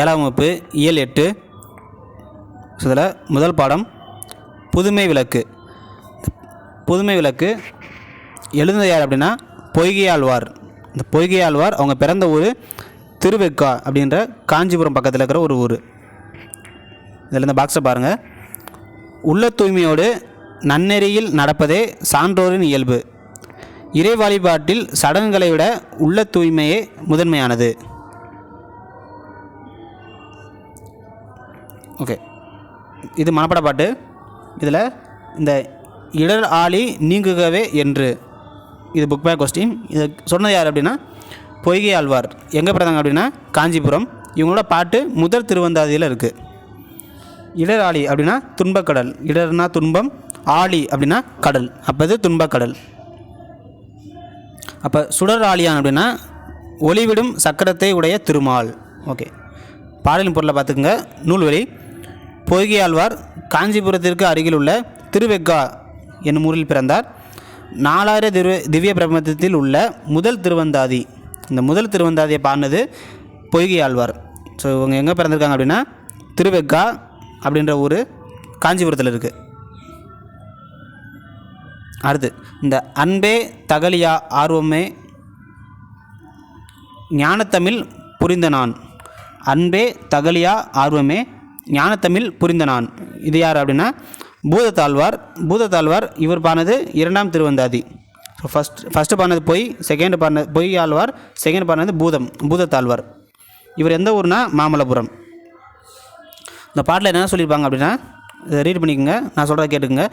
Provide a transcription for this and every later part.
ஏழாம் வகுப்பு இயல் எட்டு. ஸோ இதில் முதல் பாடம் புதுமை விளக்கு. புதுமை விளக்கு எழுந்தது யார் அப்படின்னா பொய்கையாழ்வார். இந்த பொய்கையாழ்வார் அவங்க பிறந்த ஊர் திருவெக்கா அப்படின்ற காஞ்சிபுரம் பக்கத்தில் இருக்கிற ஒரு ஊர். இதில் இந்த பாக்ஸை பாருங்கள் உள்ள தூய்மையோடு நன்னெறியில் நடப்பதே சான்றோரின் இயல்பு. இறை வழிபாட்டில் சடங்குகளை விட உள்ள தூய்மையே முதன்மையானது. ஓகே. இது மனப்பட பாட்டு இதில் இந்த இடர் ஆளி நீங்குகவே என்று. இது புக் பேக் கொஸ்டின் இது சொன்னது யார் அப்படின்னா பொய்கை ஆழ்வார். எங்கே பிறந்தாங்க அப்படின்னா காஞ்சிபுரம். இவங்களோட பாட்டு முதல் திருவந்தாதியில் இருக்குது இடர் ஆளி அப்படின்னா துன்பக்கடல். இடர்னா துன்பம் ஆளி அப்படின்னா கடல். அப்போ இது துன்பக்கடல். அப்போ சுடர் ஆளியான் அப்படின்னா ஒளிவிடும் சக்கரத்தை உடைய திருமால். ஓகே. பாடலின் பொருளை பார்த்துக்குங்க. நூல்வெளி. பொய்கையாழ்வார் காஞ்சிபுரத்திற்கு அருகில் உள்ள திருவெக்கா என்னும் ஊரில் பிறந்தார். நாலாயிர திரு திவ்ய பிரபந்தத்தில் உள்ள முதல் திருவந்தாதி. இந்த முதல் திருவந்தாதியை பாடினது பொய்கையாழ்வார். ஸோ இவங்க எங்கே பிறந்திருக்காங்க அப்படின்னா திருவெக்கா அப்படின்ற ஊர் காஞ்சிபுரத்தில் இருக்குது அடுத்து இந்த அன்பே தகலியா ஆர்வமே ஞானத்தமிழ் புரிந்த நான். அன்பே தகலியா ஆர்வமே ஞானத்தமிழ் புரிந்த நான். இது யார் அப்படின்னா பூதத்தாழ்வார். பூதத்தாழ்வார் இவர் பாடினது இரண்டாம் திருவந்தாதி. ஸோ ஃபஸ்ட் ஃபஸ்ட்டு பாடினது பொய் செகண்ட் பாடினது பொய் ஆழ்வார் செகண்ட் பாடினது பூதம் பூதத்தாழ்வார். இவர் எந்த ஊர்னா மாமல்லபுரம். இந்த பாட்டில் என்ன சொல்லியிருப்பாங்க அப்படின்னா இதை ரீட் பண்ணிக்கோங்க நான் சொல்கிறத கேட்டுக்கோங்க.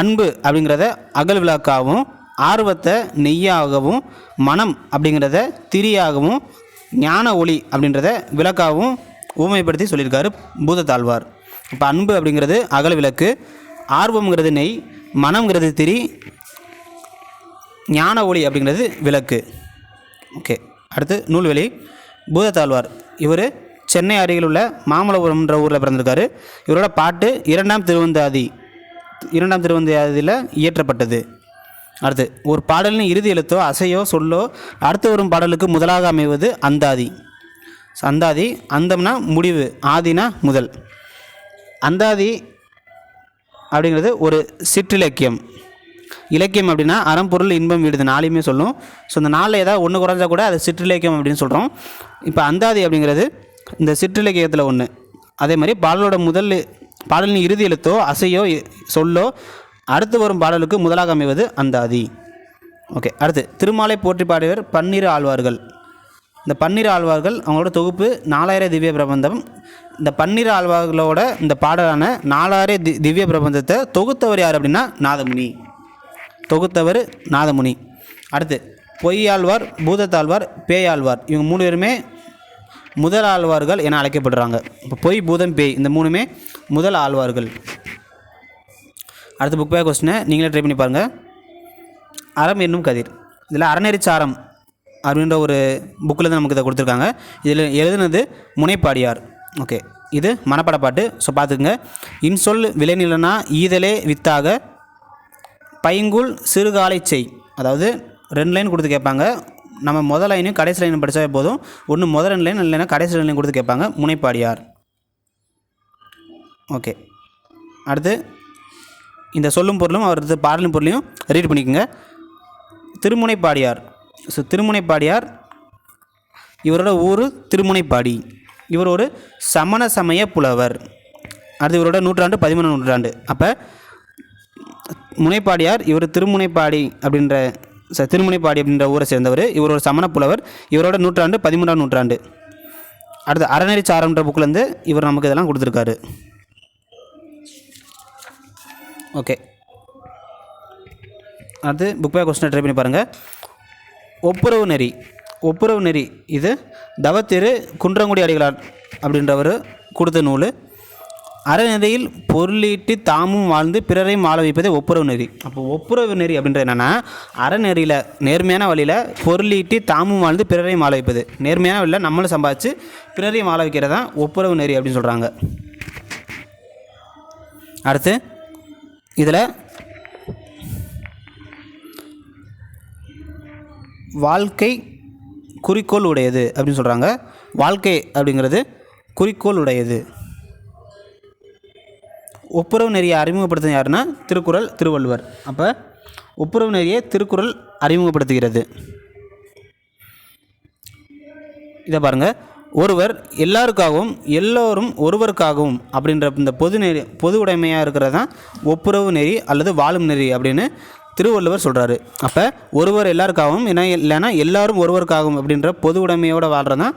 அன்பு அப்படிங்கிறத அகல் விளக்காகவும் ஆர்வத்தை நெய்யாகவும் மனம் அப்படிங்கிறத திரியாகவும் ஞான ஒளி அப்படின்றத விளக்காகவும் ஊமைப்படுத்தி சொல்லியிருக்காரு பூதத்தாழ்வார். இப்போ அன்பு அப்படிங்கிறது அகல் விளக்கு ஆர்வம்ங்கிறது நெய் மனம்ங்கிறது திரி ஞான ஒளி அப்படிங்கிறது விளக்கு. ஓகே அடுத்து நூல்வெளி பூதத்தாழ்வார். இவர் சென்னை அருகில் உள்ள மாமல்லபுரம்ன்ற ஊரில் பிறந்திருக்காரு. இவரோட பாட்டு இரண்டாம் திருவந்தாதி இரண்டாம் திருவந்தாதியில் இயற்றப்பட்டது. அடுத்து ஒரு பாடலின் இறுதி எழுத்தோ அசையோ சொல்லோ அடுத்து வரும் பாடலுக்கு முதலாக அமைவது அந்தாதி. So, அந்தாதி அந்தம்னா முடிவு ஆதினா முதல். அந்தாதி அப்படிங்கிறது ஒரு சிற்றிலக்கியம். இலக்கியம் அப்படின்னா அறம்பொருள் இன்பம் விடுது நாளையுமே சொல்லும். ஸோ இந்த நாளில் ஏதாவது ஒன்று குறைஞ்சா கூட அது சிற்றிலக்கியம் அப்படின்னு சொல்கிறோம் இப்போ அந்தாதி அப்படிங்கிறது இந்த சிற்றிலக்கியத்தில் ஒன்று அதே மாதிரி பாடலோட முதல் பாடலின் இறுதி எழுத்தோ அசையோ சொல்லோ அடுத்து வரும் பாடலுக்கு முதலாக அமைவது அந்தாதி. ஓகே அடுத்து திருமாலை போற்றி பாடியவர் பன்னிரு ஆழ்வார்கள். இந்த பன்னீர் ஆழ்வார்கள் அவங்களோட தொகுப்பு நாலாயிர திவ்ய பிரபந்தம். இந்த பன்னீர் ஆழ்வார்களோட இந்த பாடலான நாலாயிர தி திவ்ய பிரபந்தத்தை தொகுத்தவர் யார் அப்படின்னா நாதமுனி. தொகுத்தவர் நாதமுனி. அடுத்து பொய்யாழ்வார் பூதத்தாழ்வார் பேயாழ்வார். இவங்க மூணு பேருமே முதல் ஆழ்வார்கள் என அழைக்கப்படுறாங்க. இப்போ பொய் பூதம் பேய் இந்த மூணுமே முதல் ஆழ்வார்கள். அடுத்து புக் பே கொஸ்டினை நீங்களே ட்ரை பண்ணி பாருங்கள் அறம் என்னும் கதிர். இதில் அறநெறிச்சாரம் அப்படின்ற ஒரு புக்கில் தான் நமக்கு இதை கொடுத்துருக்காங்க. இதில் எழுதுனது முனைப்பாடியார். ஓகே. இது மனப்பாட பாட்டு. ஸோ பார்த்துக்குங்க. இன்சொல் விளைநிலனா ஈதலே வித்தாக பைங்குள் சிறுகாலை செய். அதாவது ரெண்டு லைன் கொடுத்து கேட்பாங்க. நம்ம முதல் லைனையும் கடைசி லைனும் படித்தாவே போதும். ஒன்று முதல் ரெண்டு லைன் இல்லைன்னா கடைசி ரெண்டு லைன் கொடுத்து கேட்பாங்க. முனைப்பாடியார். ஓகே. அடுத்து இந்த சொல்லும் பொருளும் அவரது பாடலும் பொருளையும் ரீட் பண்ணிக்கோங்க. திருமுனைப்பாடியார். ஸோ திருமுனைப்பாடியார். இவரோட ஊர் திருமுனைப்பாடி. இவர் ஒரு சமண சமய புலவர். அடுத்து இவரோட நூற்றாண்டு பதிமூணு நூற்றாண்டு. அப்போ முனைப்பாடியார் இவர் திருமுனைப்பாடி அப்படின்ற ச- திருமுனைப்பாடி அப்படின்ற ஊரை சேர்ந்தவர். இவர் ஒரு சமண புலவர். இவரோட நூற்றாண்டு பதிமூன்றாம் நூற்றாண்டு. அடுத்து அறநெறிச்சாரம்ன்ற புக்கிலேருந்து இவர் நமக்கு இதெல்லாம் கொடுத்துருக்காரு. ஓகே. அடுத்து புக் பே கொஸ்டினை ட்ரை பண்ணி பாருங்கள் ஒப்புரவு நெறி. ஒப்புரவு நெறி. இது தவத்திரு குன்றங்குடி அடிகளார் அப்படின்றவர் கொடுத்த நூல். அறநெறியில் பொருளீட்டி தாமும் வாழ்ந்து பிறரையும் வாழ வைப்பதே ஒப்புரவு நெறி. அப்போ ஒப்புரவு நெறி அப்படின்றது என்னென்னா அறநெறியில் நேர்மையான வழியில் பொருளீட்டி தாமும் வாழ்ந்து பிறரையும் வாழ வைப்பது. நேர்மையான வழியில் நம்மளும் சம்பாதிச்சு பிறரையும் வாழ வைக்கிறது தான் ஒப்புரவு நெறி அப்படின்னு சொல்கிறாங்க அடுத்து இதில் வாழ்க்கை குறிக்கோள் உடையது அப்படின்னு சொல்கிறாங்க வாழ்க்கை அப்படிங்கிறது குறிக்கோள் உடையது. ஒப்புரவு நெறியை அறிமுகப்படுத்துறது யாருன்னா? திருக்குறள் திருவள்ளுவர். அப்போ ஒப்புரவு நெறியை திருக்குறள் அறிமுகப்படுத்துகிறது. இதை பாருங்கள் ஒருவர் எல்லாருக்காகவும் எல்லோரும் ஒருவருக்காகவும் அப்படின்ற இந்த பொது நெறி பொது உடைமையாக இருக்கிறது தான் ஒப்புரவு நெறி அல்லது வாழும் நெறி அப்படின்னு திருவள்ளுவர் சொல்கிறாரு அப்போ ஒருவர் எல்லாருக்காகவும் என்ன இல்லைன்னா எல்லாரும் ஒருவருக்காகவும் அப்படின்ற பொது உடைமையோடு வாழ்கிறது தான்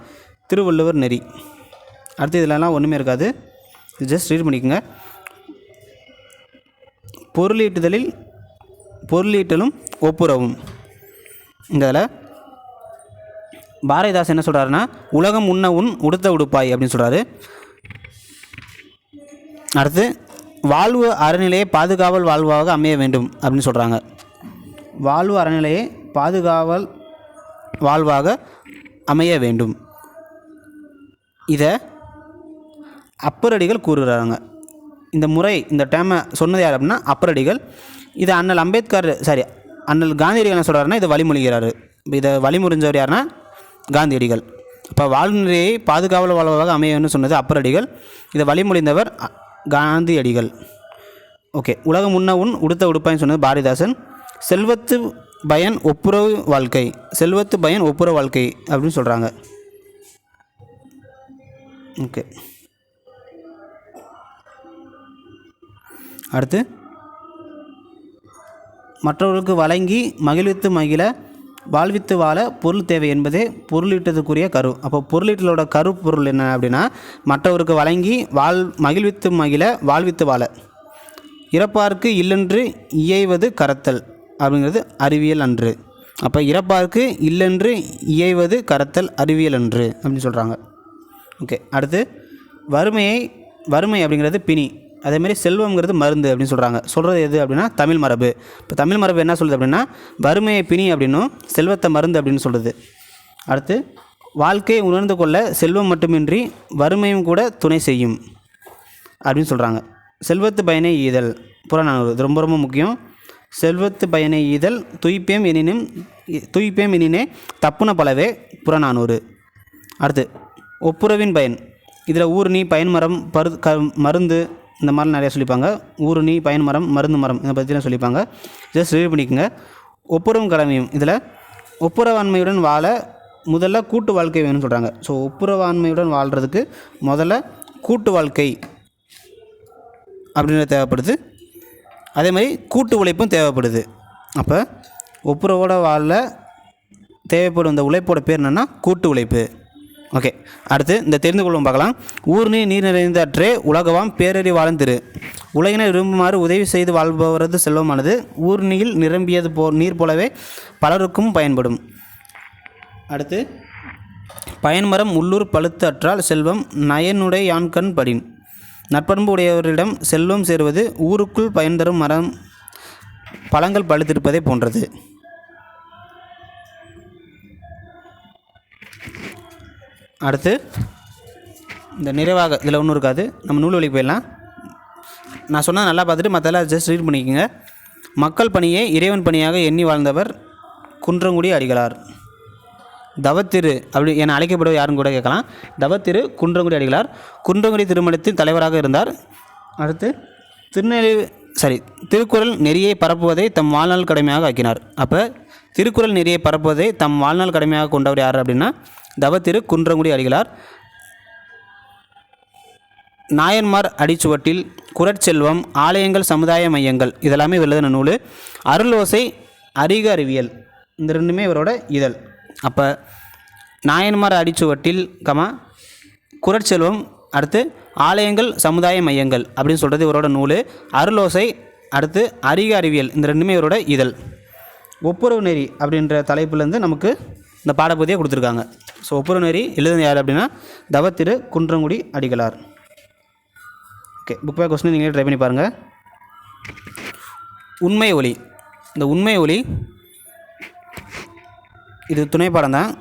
திருவள்ளுவர் நெறி. அடுத்து இதிலலாம் ஒன்றுமே இருக்காது. ஜஸ்ட் ரீட் பண்ணிக்கோங்க. பொருளீட்டுதலில் பொருளீட்டலும் ஒப்புரவும். இந்த இதில் பாரதிதாஸ் என்ன சொல்கிறாருன்னா உலகம் உண்ண உன் உடுத்த உடுப்பாய் அப்படின்னு சொல்கிறாரு அடுத்து வாழ்வு அறநிலையை பாதுகாவல் வாழ்வாக அமைய வேண்டும் அப்படின்னு சொல்கிறாங்க வாழ்வு அறநிலையை பாதுகாவல் வாழ்வாக அமைய வேண்டும். இதை அப்பரடிகள் கூறுகிறாங்க இந்த முறை இந்த டேமை சொன்னது யார் அப்படின்னா அப்பரடிகள். இதை அண்ணல் அம்பேத்கர் சாரி அண்ணல் காந்தியடிகள் என்ன சொல்கிறாருன்னா இதை வழிமொழிகிறாரு. இதை வழிமுறிஞ்சவர் யாருன்னா காந்தியடிகள். இப்போ வாழ்நிலையை பாதுகாவல் வாழ்வாக அமையணும்னு சொன்னது அப்பரடிகள். இதை வழிமொழிந்தவர் காந்தியடிகள். ஓகே உலகம் உண்ண உன் உடுத்த உடுப்பாயின்னு சொன்னது பாரதிதாசன். செல்வத்து பயன் ஒப்புரவு வாழ்க்கை செல்வத்து பயன் ஒப்புரவு வாழ்க்கை அப்படின்னு சொல்கிறாங்க ஓகே அடுத்து மற்றவர்களுக்கு வழங்கி மகிழ்வித்து மகிழ வாழ்வித்து வாழ பொருள் தேவை என்பதே பொருளீட்டதுக்குரிய கரு. அப்போ பொருளீட்டலோட கரு பொருள் என்ன அப்படின்னா மற்றவருக்கு வழங்கி வாழ் மகிழ்வித்து மகிழ வாழ்வித்து வாழ. இறப்பார்க்கு இல்லென்று இயைவது கரத்தல் அப்படிங்கிறது அறிவியல் அன்று. அப்போ இறப்பார்க்கு இல்லென்று இயைவது கரத்தல் அறிவியல் அன்று அப்படின்னு சொல்கிறாங்க ஓகே அடுத்து வறுமையை வறுமை அப்படிங்கிறது பிணி. அதேமாரி செல்வம்ங்கிறது மருந்து அப்படின்னு சொல்கிறாங்க சொல்கிறது எது அப்படின்னா தமிழ் மரபு. இப்போ தமிழ் மரபு என்ன சொல்லுது அப்படின்னா வறுமையை பிணி அப்படின்னும் செல்வத்தை மருந்து அப்படின்னு சொல்கிறது அடுத்து வாழ்க்கையை உணர்ந்து கொள்ள செல்வம் மட்டுமின்றி வறுமையும் கூட துணை செய்யும் அப்படின்னு சொல்கிறாங்க செல்வத்து பயனை ஈதல். புறநானூறு இது ரொம்ப ரொம்ப முக்கியம். செல்வத்து பயனை ஈதல் துய்ப்பேம் எனினும் துய்ப்பேம் எனினே தப்புன பலவே புறநானூறு அடுத்து ஒப்புரவின் பயன். இதில் ஊருணி பயன்மரம் பரு க மருந்து இந்த மாதிரிலாம் நிறையா சொல்லிப்பாங்க. ஊருணி பயன்மரம் மருந்து மரம் இதை பற்றிலாம் சொல்லிப்பாங்க. ஜஸ்ட் ரீட் பண்ணிக்கோங்க. ஒப்புரவும் கடமையும் இதில் ஒப்புரவாண்மையுடன் வாழ முதல்ல கூட்டு வாழ்க்கை வேணும்னு சொல்கிறாங்க ஸோ ஒப்புரவாண்மையுடன் வாழ்கிறதுக்கு முதல்ல கூட்டு வாழ்க்கை அப்படின்றது தேவைப்படுது. அதே மாதிரி கூட்டு உழைப்பும் தேவைப்படுது. அப்போ ஒப்புரவோட வாழ தேவைப்படும் இந்த உழைப்போட பேர் என்னென்னா கூட்டு உழைப்பு. ஓகே அடுத்து இந்த தெரிந்து கொள்வோம் பார்க்கலாம். ஊர்நீர் நீர் நிறைந்த அற்றே உலகவாம் பேரறி வாழந்திரு உலகினை விரும்புமாறு உதவி செய்து வாழ்பவரது செல்வமானது ஊர்நீர் நிரம்பியது போ நீர் போலவே பலருக்கும் பயன்படும். அடுத்து பயன்மரம் உள்ளூர் பழுத்து அற்றால் செல்வம் நயனுடைய யான்கண் படின். நட்பண்பு உடையவரிடம் செல்வம் சேருவது ஊருக்குள் பயன் தரும் மரம் பழங்கள் பழுத்திருப்பதை போன்றது. அடுத்து இந்த நிறைவாக இதில் ஒன்றும் இருக்காது. நம்ம நூல் வழி போயிடலாம். நான் சொன்னால் நல்லா பார்த்துட்டு மற்றெல்லாம் ஜஸ்ட் ரீட் பண்ணிக்கோங்க. மக்கள் பணியை இறைவன் பணியாக எண்ணி வாழ்ந்தவர் குன்றங்குடி அடிகளார். தவத்திரு அப்படி என அழைக்கப்படுவது யாரும் கூட கேட்கலாம். தவத்திரு குன்றங்குடி அடிகளார். குன்றங்குடி திருமணத்தின் தலைவராக இருந்தார். அடுத்து திருநெல்வேலி சாரி திருக்குறள் நெறியை பரப்புவதை தம் வாழ்நாள் கடமையாக ஆக்கினார். அப்போ திருக்குறள் நெறியை பரப்புவதை தம் வாழ்நாள் கடமையாக கொண்டவர் யார் அப்படின்னா தவத்திரு குன்றங்குடி அடிகளார். நாயன்மார் அடிச்சுவட்டில் குரட்செல்வம் ஆலயங்கள் சமுதாய மையங்கள் இதெல்லாமே இவர் எழுதின நூல். அருளோசை அறிக அறிவியல் இந்த ரெண்டுமே இவரோட இதழ். அப்போ நாயன்மார் அடிச்சுவட்டில் கமா குரட்செல்வம் அடுத்து ஆலயங்கள் சமுதாய மையங்கள் அப்படின்னு சொல்கிறது இவரோட நூல். அருளோசை அடுத்து அறிக அறிவியல் இந்த ரெண்டுமே இவரோட இதழ். ஒப்புரவு நெறி அப்படின்ற தலைப்புலேருந்து நமக்கு இந்த பாடப்பகுதியை கொடுத்துருக்காங்க. ஸோ ஒப்புரவு நெறி எழுதுன யார் அப்படின்னா தவத்திரு Kundrakudi Adigalar. Okay book back question நீங்களே ட்ரை பண்ணி பாருங்கள் உண்மை ஒளி இந்த உண்மை ஒளி இது துணை பாடம் தான்.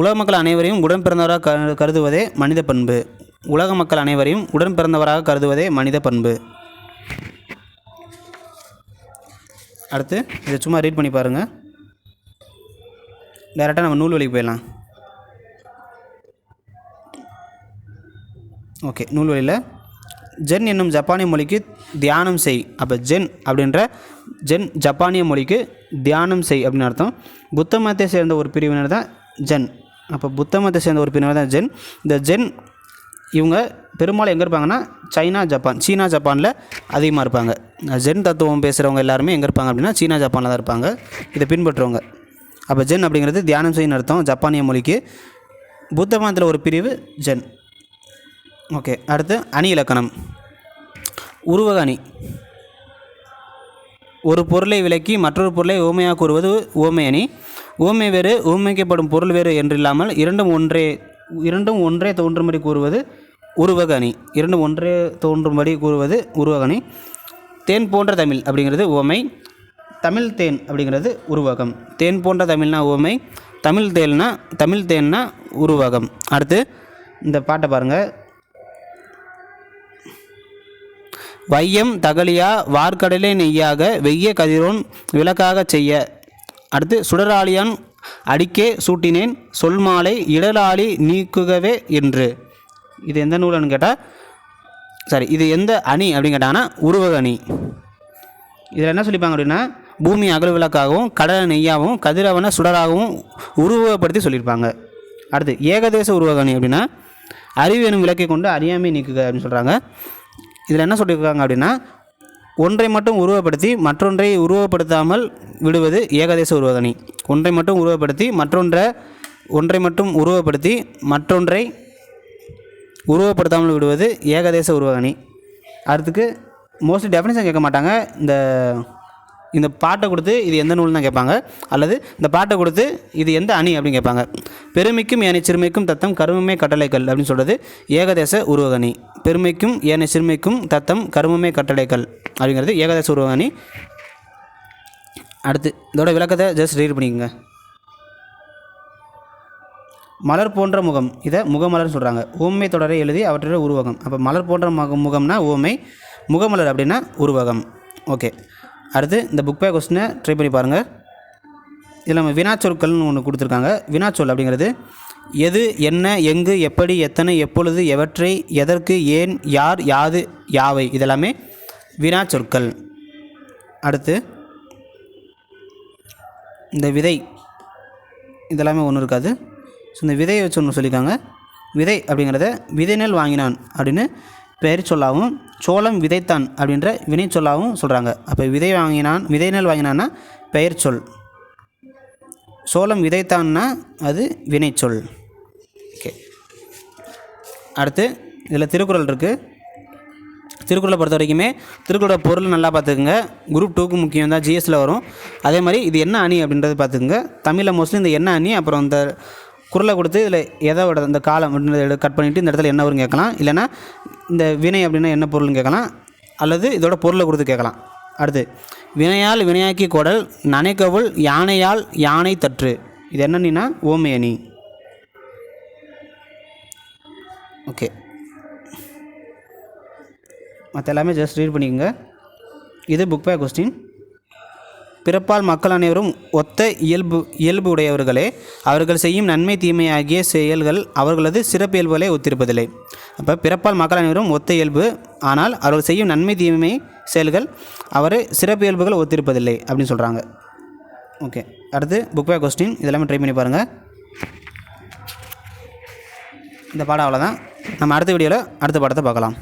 உலக மக்கள் அனைவரையும் உடன் பிறந்தவராக க கருதுவதே மனித பண்பு. உலக மக்கள் அனைவரையும் உடன் பிறந்தவராக கருதுவதே மனித பண்பு. அடுத்து இதை சும்மா ரீட் பண்ணி பாருங்கள் டேரெக்டாக நம்ம நூல் வழிக்கு போயிடலாம். ஓகே நூல்வழியில் ஜென் என்னும் ஜப்பானிய மொழிக்கு தியானம் செய். அப்போ ஜென் அப்படின்ற ஜென் ஜப்பானிய மொழிக்கு தியானம் செய் அப்படின்னு அர்த்தம். புத்த மதத்தை சேர்ந்த ஒரு பிரிவினர் தான் ஜென். அப்போ புத்த மதத்தை சேர்ந்த ஒரு பிரிவினர் தான் ஜென். இந்த ஜென் இவங்க பெரும்பாலும் எங்கே இருப்பாங்கன்னா சைனா ஜப்பான் சீனா ஜப்பானில் அதிகமாக இருப்பாங்க. ஜென் தத்துவம் பேசுகிறவங்க எல்லாருமே எங்கே இருப்பாங்க அப்படின்னா சீனா ஜப்பானில் தான் இருப்பாங்க. இதை பின்பற்றுறவங்க. அப்போ ஜென் அப்படிங்கிறது தியானம் செய்யணும் அர்த்தம் ஜப்பானிய மொழிக்கு. புத்த மதத்தில் ஒரு பிரிவு ஜென். ஓகே அடுத்து அணி இலக்கணம். உருவக அணி. ஒரு பொருளை விலக்கி மற்றொரு பொருளை ஓமையாக கூறுவது ஓமை அணி. ஓமை வேறு ஓமைக்கப்படும் பொருள் வேறு என்றில்லாமல் இரண்டும் ஒன்றே இரண்டும் ஒன்றே தோன்றும்படி கூறுவது உருவக அணி. இரண்டும் ஒன்றே தோன்றும்படி கூறுவது உருவக அணி. தேன் போன்ற தமிழ் அப்படிங்கிறது ஓமை தமிழ் தேன் அப்படிங்கிறது உருவகம். தேன் போன்ற தமிழ்னா ஓமை தமிழ் தேல்னா தமிழ் தேன்னா உருவகம். அடுத்து இந்த பாட்டை பாருங்கள் வையம் தகலியா வார்க்கடலே நெய்யாக வெய்ய கதிரோன் விளக்காகச் செய்ய. அடுத்து சுடராளியான் அடிக்கே சூட்டினேன் சொல்மாலை இடலாளி நீக்குகவே என்று. இது எந்த நூல்னு கேட்டால் சாரி இது எந்த அணி அப்படின்னு கேட்டாங்கன்னா உருவக அணி. இதில் என்ன சொல்லிப்பாங்க அப்படின்னா பூமி அகல் விளக்காகவும் கடலை நெய்யாகவும் கதிரவனை சுடராகவும் உருவகப்படுத்தி சொல்லியிருப்பாங்க அடுத்து ஏகதேச உருவக அணி அப்படின்னா அறிவு எனும் விளக்கை கொண்டு அறியாமை நீக்குக அப்படின்னு சொல்கிறாங்க இதில் என்ன சொல்லியிருக்காங்க அப்படின்னா ஒன்றை மட்டும் உருவப்படுத்தி மற்றொன்றை உருவப்படுத்தாமல் விடுவது ஏகதேச உருவகணி ஒன்றை மட்டும் உருவப்படுத்தி மற்றொன்றை ஒன்றை மட்டும் உருவப்படுத்தி மற்றொன்றை உருவப்படுத்தாமல் விடுவது ஏகதேச உருவகணி அடுத்துக்கு மோஸ்ட்லி டெஃபினேஷன் கேட்க மாட்டாங்க. இந்த இந்த பாட்டை கொடுத்து இது எந்த நூல்னு தான் கேட்பாங்க. அல்லது இந்த பாட்டை கொடுத்து இது எந்த அணி அப்படின்னு கேட்பாங்க. பெருமைக்கும் ஏனை சிறுமைக்கும் தத்தம் கருமமே கட்டளைக்கல் அப்படின்னு சொல்கிறது ஏகதேச உருவகணி. பெருமைக்கும் ஏனை சிறுமைக்கும் தத்தம் கருமமே கட்டளைக்கல் அப்படிங்கிறது ஏகதேச உருவகணி. அடுத்து இதோட விளக்கத்தை ஜஸ்ட் ரீட் பண்ணிக்கோங்க. மலர் போன்ற முகம். இதை முகமலர்னு சொல்கிறாங்க ஊமை தொடரை எழுதி அவற்றோட உருவகம். அப்போ மலர் போன்ற முகம் முகம்னா ஊமை முகமலர் அப்படின்னா உருவகம். ஓகே. அடுத்து இந்த புக் பே கொஸ்டினை ட்ரை பண்ணி பாருங்கள் இதில் நம்ம வினாச்சொற்கள்னு ஒன்று கொடுத்துருக்காங்க. வினாச்சொல் அப்படிங்கிறது எது என்ன எங்கு எப்படி எத்தனை எப்பொழுது எவற்றை எதற்கு ஏன் யார் யாது யாவை இதெல்லாமே வினாச்சொற்கள். அடுத்து இந்த விதை இதெல்லாமே ஒன்றும் இருக்காது. ஸோ இந்த விதையை வச்சு ஒன்று சொல்லியிருக்காங்க. விதை அப்படிங்கிறத விதை நெல் வாங்கினான் அப்படின்னு பெயர் சொல்லாகவும் சோளம் விதைத்தான் அப்படின்ற வினை சொல்லாகவும் சொல்கிறாங்க அப்போ விதை வாங்கினான் விதை நெல் வாங்கினான்னா பெயர் சொல் சோளம் விதைத்தான்னா அது வினைச்சொல். ஓகே. அடுத்து இதில் திருக்குறள் இருக்குது திருக்குறளை பொறுத்த வரைக்குமே திருக்குறளோட பொருள் நல்லா பார்த்துக்குங்க. குரூப் டூக்கு முக்கியம் தான் ஜிஎஸ்சில் வரும். அதே மாதிரி இது என்ன அணி அப்படின்றது பார்த்துக்குங்க. தமிழில் மோஸ்ட்லி இந்த என்ன அணி அப்புறம் இந்த குரலை கொடுத்து இதில் எதை விட இந்த காலம் அப்படின்றத கட் பண்ணிவிட்டு இந்த இடத்துல என்ன வரும்னு கேட்கலாம். இல்லைன்னா இந்த வினை அப்படின்னா என்ன பொருள்னு கேட்கலாம். அல்லது இதோட பொருளை கொடுத்து கேட்கலாம். அடுத்து வினையால் வினையாக்கி குடல் நனைக்கவுள் யானையால் யானை தற்று. இது என்னன்னா ஓமை அணி. ஓகே. மற்ற எல்லாமே ஜஸ்ட் ரீட் பண்ணிக்கோங்க. இது புக் பே கொஸ்டின் பிறப்பால் மக்கள் அனைவரும் ஒத்த இயல்பு இயல்பு உடையவர்களே அவர்கள் செய்யும் நன்மை தீமை ஆகிய செயல்கள் அவர்களது சிறப்பியல்புகளை ஒத்திருப்பதில்லை. அப்போ பிறப்பால் மக்கள் அனைவரும் ஒத்த இயல்பு ஆனால் அவர்கள் செய்யும் நன்மை தீமை செயல்கள் அவர் சிறப்பியல்புகள் ஒத்திருப்பதில்லை அப்படின்னு சொல்கிறாங்க ஓகே. அடுத்து புக் பே கொஸ்டின் இதெல்லாமே ட்ரை பண்ணி பாருங்கள் இந்த பாடம் அவ்வளோதான் நம்ம அடுத்த வீடியோவில் அடுத்த பாடத்தை பார்க்கலாம்.